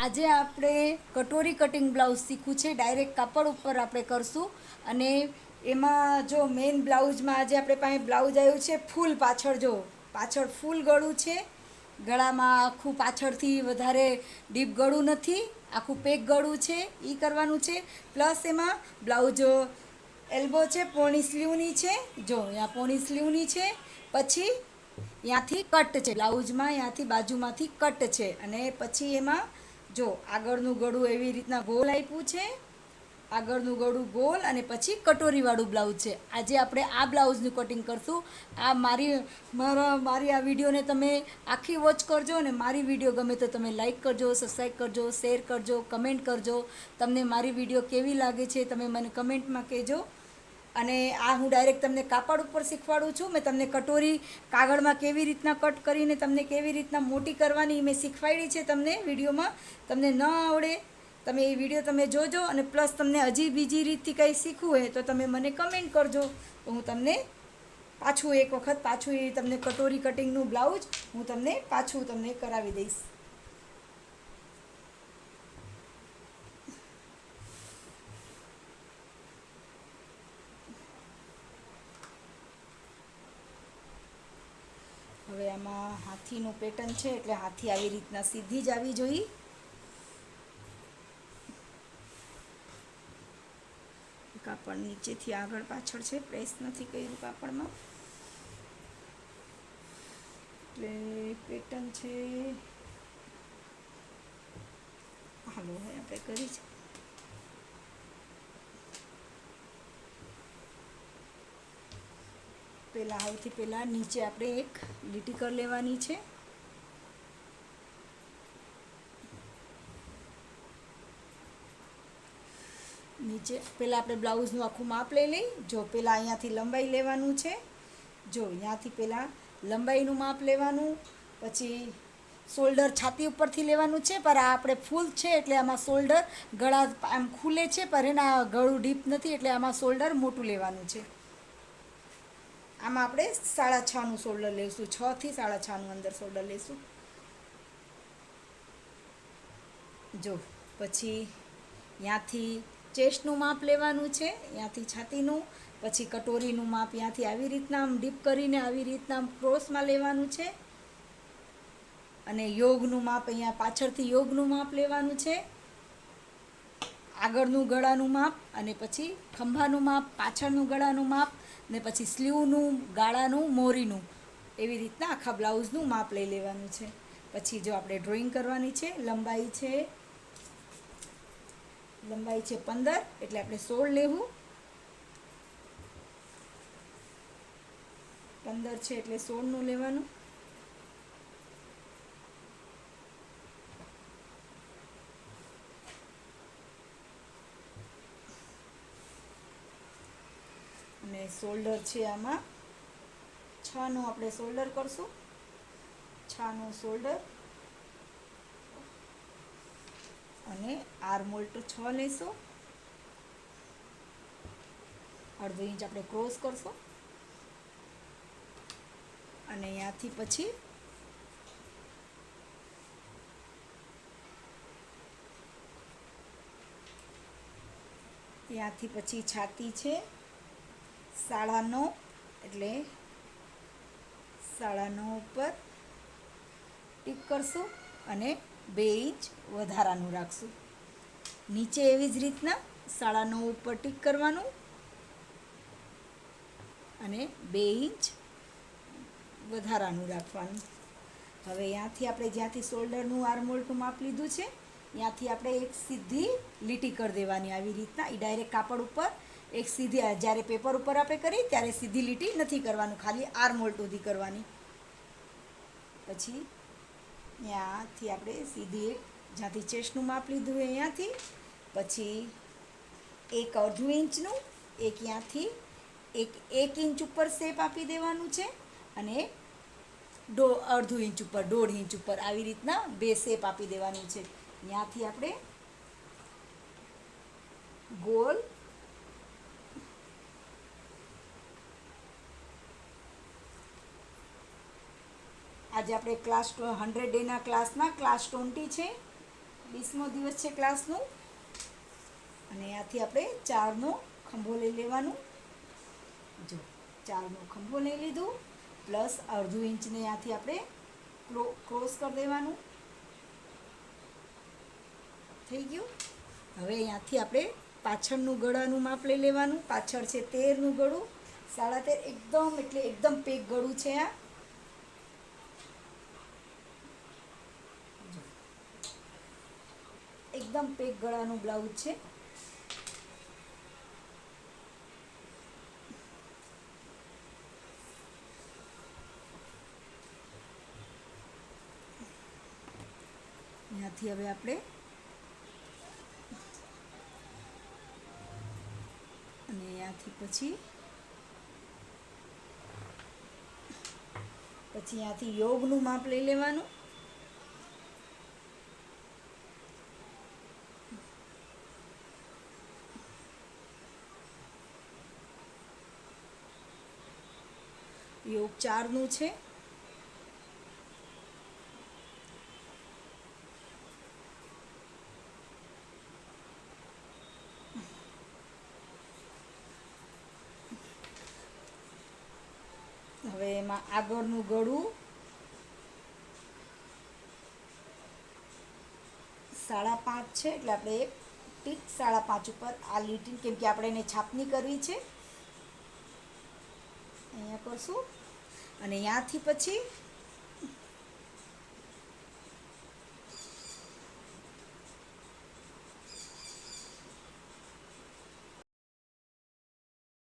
આજે આપણે કટોરી cutting blouse શીખવું છે. ડાયરેક્ટ કાપડ ઉપર આપણે કરશું. અને એમાં જો મેઇન બ્લાઉઝમાં આજે આપણે પાસે બ્લાઉઝ આવ્યું છે, ફૂલ પાછળ જો, પાછળ ફૂલ ગળું છે. ગળામાં આખું પાછળથી વધારે ડીપ ગળું નથી, આખું પેક ગળું છે એ કરવાનું છે. પ્લસ એમાં બ્લાઉઝ એલ્બો છે, પોણી સ્લીવની છે. જો, અહીંયા પોણી સ્લીવની છે. પછી ત્યાંથી કટ છે. બ્લાઉઝમાં ત્યાંથી બાજુમાંથી કટ છે. અને પછી એમાં જો, આગળનું ગળું એવી રીતના ગોલ આપ્યું છે. આગળનું ગળું ગોલ અને પછી કટોરીવાળું બ્લાઉઝ છે. આજે આપણે આ બ્લાઉઝનું કટિંગ કરશું. આ મારી, મારા, મારી આ વિડીયોને તમે આખી વોચ કરજો અને મારી વીડિયો ગમે તો તમે લાઇક કરજો, સબસ્ક્રાઈબ કરજો, શેર કરજો, કમેન્ટ કરજો. તમને મારી વીડિયો કેવી લાગે છે, તમે મને કમેન્ટમાં કહેજો. અને આ હું ડાયરેક્ટ તમને કાપડ ઉપર શીખવાડું છું. મેં તમને કટોરી કાગળમાં કેવી રીતના કટ કરીને તમને કેવી રીતના મોટી કરવાની મેં શીખવાડી છે તમને વિડીયોમાં. તમને ન આવડે તમે એ વીડિયો તમે જોજો અને પ્લસ તમને હજી બીજી રીતથી કંઈ શીખવું હોય તો તમે મને કમેન્ટ કરજો. તો હું તમને પાછું એક વખત પાછું એ તમને કટોરી કટિંગનું બ્લાઉઝ હું તમને પાછું તમને કરાવી દઈશ હવે આમાં હાથીનું પેટર્ન છે એટલે હાથી આવી રીતના સીધી જ આવી જોઈએ કાપડ નીચેથી આગળ પાછળ છે, પ્રેસ નથી કર્યું કાપડમાં. એટલે પેટર્ન છે. હાલો, હવે આપણે કરી છે પહેલાં, સૌથી પહેલાં નીચે આપણે એક લીટી કરી લેવાની છે. નીચે, પહેલાં આપણે બ્લાઉઝનું આખું માપ લઈ લઈ, જો પહેલાં અહીંયાથી લંબાઈ લેવાનું છે, જો અહીંયાથી પહેલાં લંબાઈનું માપ લેવાનું, પછી શોલ્ડર છાતી ઉપરથી લેવાનું છે, પર આ આપણે ફૂલ છે, એટલે આમાં શોલ્ડર ગળા આમ ખુલે છે, પર એના ગળું ડીપ નથી, એટલે આમાં શોલ્ડર મોટું લેવાનું છે. આમાં આપણે સાડા છનું શોલ્ડર લઈશું છથી સાડા છનું અંદર શોલ્ડર લઈશું જો, પછી ત્યાંથી ચેસ્ટનું માપ લેવાનું છે ત્યાંથી છાતીનું, પછી કટોરીનું માપ ત્યાંથી આવી રીતના આમ ડીપ કરીને આવી રીતના ક્રોસમાં લેવાનું છે. અને યોગનું માપ અહીંયા પાછળથી યોગનું માપ લેવાનું છે. આગળનું ગળાનું માપ અને પછી ખંભાનું માપ, પાછળનું ગળાનું માપ ને પછી સ્લીવનું, ગાળાનું, મોરીનું. એવી રીતના આખા બ્લાઉઝનું માપ લઈ લેવાનું છે. પછી જો આપણે ડ્રોઈંગ કરવાની છે, લંબાઈ છે લંબાઈ છે પંદર, એટલે આપણે સોળ લેવું. પંદર છે એટલે સોળનું લેવાનું. અને શોલ્ડર છે આમાં. છનું આપણે શોલ્ડર કરશું. છનું શોલ્ડર અને આર્મોલ તો છ લઈશું અડધો ઇંચ આપણે ક્રોસ કરશું. અને અહીંયાથી પછી ત્યાંથી પછી છાતી છે. સાડા નવ એટલે સાડા નવ ઉપર ટીક કરશું અને બે ઇંચ વધારાનું રાખશું. નીચે એવી જ રીતના સાડા નવ ઉપર ટીક કરવાનું અને બે ઇંચ વધારાનું રાખવાનું. હવે ત્યાંથી આપણે જ્યાંથી શોલ્ડરનું આર્મોલનું માપ લીધું છે ત્યાંથી આપણે એક સીધી લીટી કરી દેવાની આવી રીતના. એ ડાયરેક્ટ કાપડ ઉપર એક સીધી જ્યારે પેપર ઉપર આપણે કરી, ત્યારે સીધી લીટી નથી કરવાનું, ખાલી આર્મોલ્ટ સુધી કરવાની. પછી ત્યાંથી આપણે સીધી જ્યાંથી ચેસ્ટનું માપ લીધું હોય અહીંયાથી. પછી એક અડધું ઇંચનું, એક ત્યાંથી એક એક ઇંચ ઉપર શેપ આપી દેવાનું છે અને દો, અડધું ઇંચ ઉપર, દોઢ ઇંચ ઉપર આવી રીતના બે શેપ આપી દેવાની છે. ત્યાંથી આપણે ગોલ આજે આપણે ક્લાસ હંડ્રેડ ડેના ક્લાસના ક્લાસ ટ્વેન્ટી છે. વીસમો દિવસ છે ક્લાસનું અને ત્યાંથી આપણે ચારનો ખંભો લઈ લેવાનું. જો ચારનો ખંભો લઈ લીધું પ્લસ અડધું ઇંચને ત્યાંથી આપણે ક્રો- ક્રોસ કરી દેવાનું. થઈ ગયું? હવે અહીંયાથી આપણે પાછળનું ગળાનું માપ લઈ લેવાનું. પાછળ છે તેરનું ગળું. સાડા તેર એકદમ, એટલે એકદમ પેક ગળું છે આ. એકદમ પેક ગળાનું બ્લાઉઝ છે. ત્યાંથી હવે આપણે અને ત્યાંથી પછી પછી ત્યાંથી યોગનું માપ લઈ લેવાનું. યોગ ચારનું છે. હવે એમાં આગળનું ગળું, સાડા પાંચ છે, એટલે આપણે એક ટીક સાડા પાંચ ઉપર આ લીટી કેમ કે આપણે એને છાપની કરવી છે. અહીંયા કરશું. અને ત્યાંથી પછી